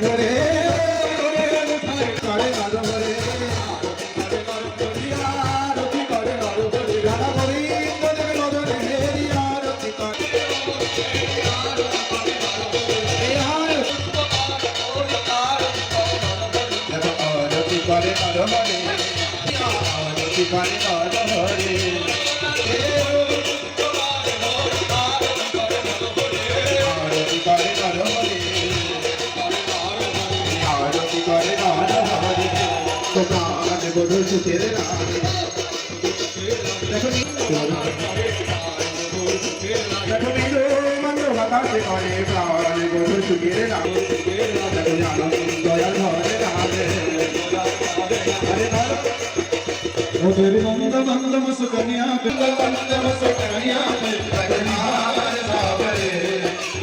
নববর্ষ করে ঘোরে করে গান ঘরে রাধা গোবিন্দ সুখের নামে দেখো নি নিলো মন্দ বাতাসে করে প্রাণ বধু সুখের নামে দেখো আনন্দ দয়াল ঘরে রাধে আরে ভালো ওদের মন্দ মন্দ মুসকনিয়া মন্দ মন্দ মুসকানিয়া বলিহার সাবরে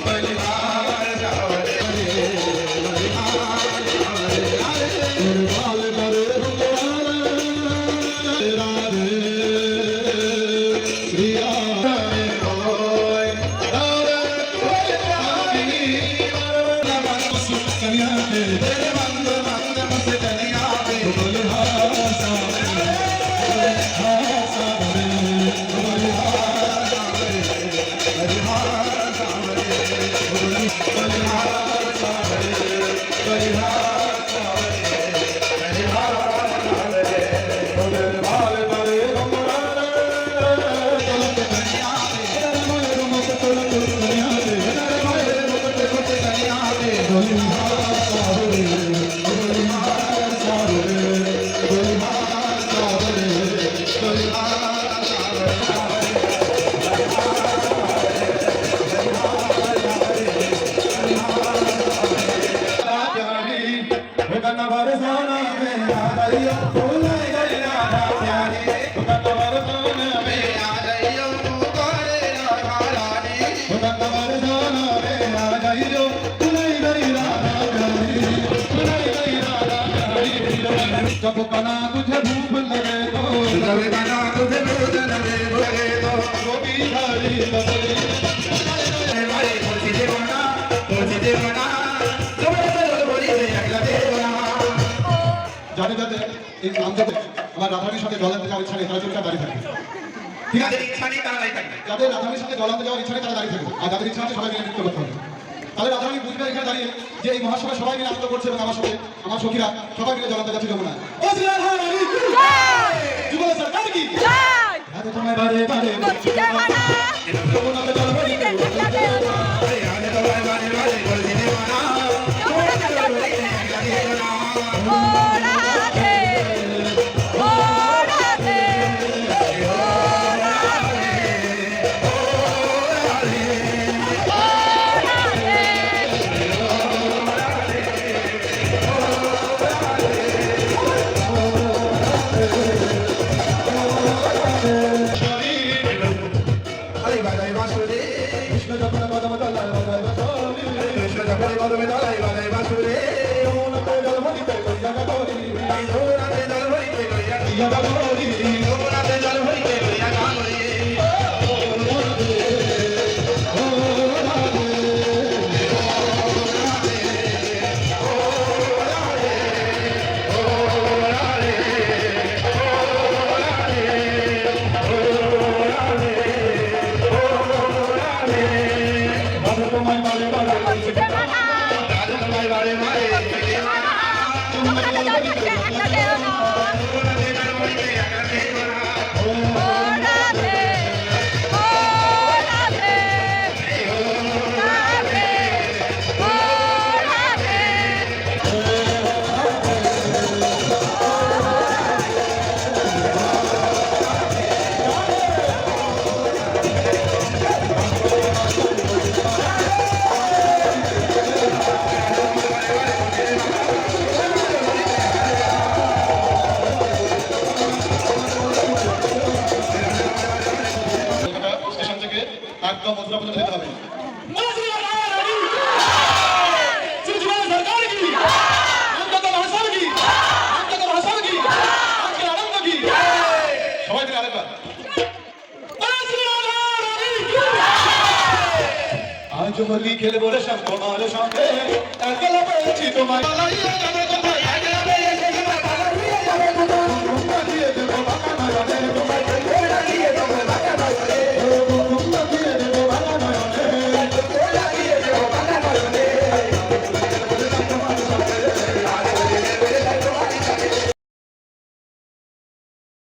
বলিহার সাবরে বলিহার जब बना तुझे भूख लगे तो गोभी हरी যাদের যাদের এই আমজাতে আমার রাধানির সাথে জল আনতে যাওয়ার ইচ্ছা নেই তারা চুপচাপ দাঁড়িয়ে থাকবে। ঠিক আছে? যাদের রাধানির সাথে জল আনতে যাওয়ার ইচ্ছা নেই তারা দাঁড়িয়ে থাকবে। আর যাদের ইচ্ছা আছে সবাই মিলে নৃত্য করতে হবে। তাহলে রাধারানী বুঝবে এখানে দাঁড়িয়ে যে এই মহাসভায় সবাই মিলে আনন্দ করছে এবং আমার সাথে আমার সখীরা সবাই মিলে জল আনতে যাচ্ছে যমুনা যুগল সরকার কি? জয়! রাধে তোমায় বারে বারে Gracias. আজ খেলে বলে সব তোমার সঙ্গে। একলা পেয়েছি কোথায়? একলা পেয়েছি তোমরা